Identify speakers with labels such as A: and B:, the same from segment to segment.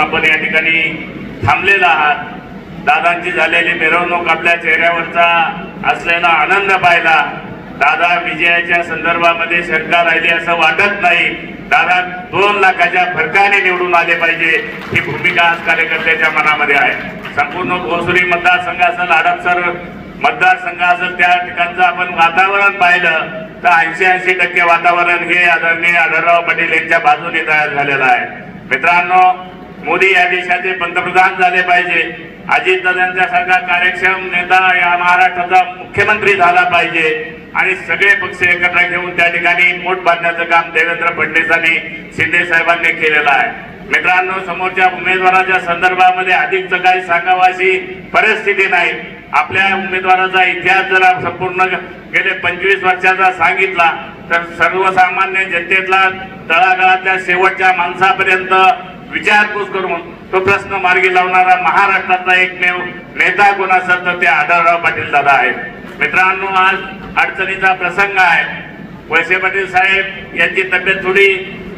A: आपण या ठिकाणी थांबलेला आहात. दादांची झालेली मिरवणूक आपल्या चेहऱ्यावरचा असलेला आनंद पाहिला. दादा विजयाच्या संदर्भामध्ये शंका राहिली असं वाटत नाही. दादा दोन लाखाच्या फरकाने निवडून आले पाहिजे. ही भूमिका आज कार्यकर्त्याच्या मनामध्ये आहे. संपूर्ण भोसरी मतदारसंघ असेल हडपसर मतदारसंघ असेल त्या ठिकाणचं आपण वातावरण पाहिलं. तर ऐंशी ऐंशी टक्के वातावरण हे आदरणीय आढळराव पटेल यांच्या बाजूने तयार झालेलं आहे. मित्रांनो मोदी या देशाचे पंतप्रधान झाले पाहिजे. अजित अजितदादांच्यासारखा कार्यक्षम नेता या महाराष्ट्राचा मुख्यमंत्री झाला पाहिजे. आणि सगळे पक्ष एकत्र घेऊन त्या ठिकाणी मोठ बांधण्याचं काम देवेंद्र फडणवीसांनी शिंदे साहेबांनी केलेलं आहे. मित्रांनो समोरच्या उमेदवाराच्या संदर्भामध्ये अधिकच काही सांगावं अशी परिस्थिती नाही. आपल्या उमेदवाराचा इतिहास जर संपूर्ण गेले पंचवीस वर्षाचा सांगितला तर सर्वसामान्य जनतेतला तळागाळातल्या शेवटच्या माणसापर्यंत विचारपूस करून तो प्रश्न मार्गी लावणारा महाराष्ट्रातला एकमेव नेता कोण असेल तर ते आढळराव पाटील दादा आहेत. मित्रांनो आज अडचणीचा प्रसंग आहे. वैसे पाटील साहेब यांची तब्येत थोडी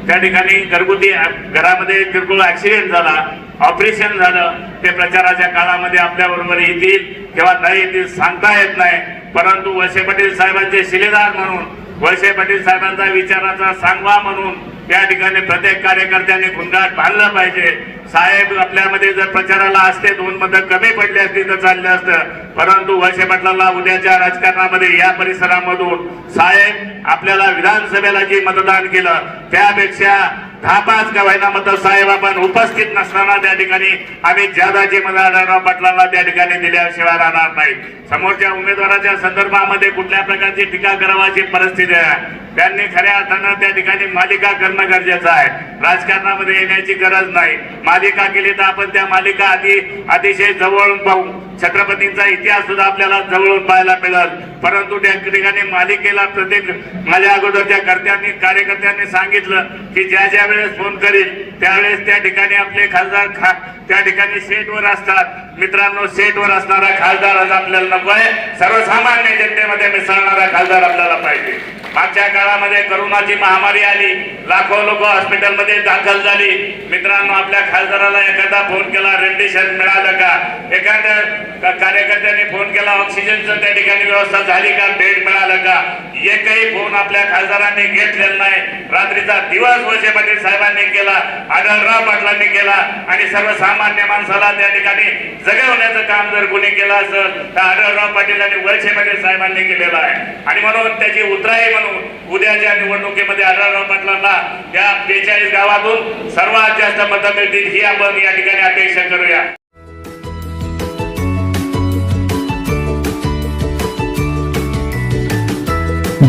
A: त्या ठिकाणी घरगुती घरामध्ये किरकोळ ऍक्सिडेंट झाला ऑपरेशन झालं. ते प्रचाराच्या काळामध्ये आपल्या बरोबर येतील किंवा नाही येतील सांगता येत नाही. परंतु वैसे पाटील साहेबांचे शिलेदार म्हणून वैसे पाटील साहेबांचा विचाराचा सांगवा म्हणून त्या ठिकाणी प्रत्येक कार्यकर्त्यांनी गुंडाट बांधलं पाहिजे. साहेब आपल्यामध्ये जर प्रचाराला असते दोन मत कमी पडले असती तर चालले असतं. परंतु वळसे पाटलांना उद्याच्या राजकारणामध्ये या परिसरामधून साहेब आपल्याला विधानसभेला जे मतदान केलं त्यापेक्षा दहा पाच का व्हायना साहेब आपण उपस्थित नसताना त्या ठिकाणी आम्ही जादाजी मदाराव पाटलांना त्या ठिकाणी दिल्याशिवाय राहणार नाही. समोरच्या उमेदवाराच्या संदर्भामध्ये कुठल्या प्रकारची टीका करावाची परिस्थिती आहे? त्यांनी खऱ्या अर्थानं त्या ठिकाणी मालिका करणं गरजेचं आहे. राजकारणामध्ये येण्याची गरज नाही. मालिका केली तर आपण त्या मालिका आधी अतिशय जवळून पाहू. छत्रपतींचा इतिहास सुद्धा आपल्याला जवळून पाहायला मिळेल. परंतु त्या ठिकाणी मालिकेला प्रत्येक माझ्या अगोदरच्या कर्त्यांनी कार्यकर्त्यांनी सांगितलं की ज्या ज्या वेळेस फोन करील त्यावेळेस त्या ठिकाणी आपले खासदार खा त्या ठिकाणी सेटवर असतात. मित्रांनो सेटवर असणारा खासदार आज आपल्याला नको आहे. सर्वसामान्य जनतेमध्ये मिसळणारा खासदार आपल्याला पाहिजे. मागच्या काळामध्ये करोनाची महामारी आली. लाखो लोक हॉस्पिटलमध्ये दाखल झाली. मित्रांनो आपल्या खासदाराला एखादा फोन केला रेमडेसिवीर मिळालं का? एखाद्या का- कार्यकर्त्यांनी फोन केला ऑक्सिजनचं त्या ठिकाणी व्यवस्था झाली का बेड मिळालं का? एकही फोन आपल्या खासदारांनी घेतलेला नाही. रात्रीचा दिवस वसे पाटील साहेबांनी केला आढळराव पाटलांनी केला आणि सर्वसामान्य माणसाला त्या ठिकाणी जगवण्याचं काम जर कोणी केलं असेल तर आढळराव पाटील आणि वळसे पाटील साहेबांनी केलेलं आहे. आणि म्हणून त्याची उतराई म्हणून उद्याच्या निवडणुकीमध्ये आढळराव पाटलांना या बेचाळीस गावातून सर्वात जास्त मतं मिळतील ही आपण या ठिकाणी अपेक्षा करूया.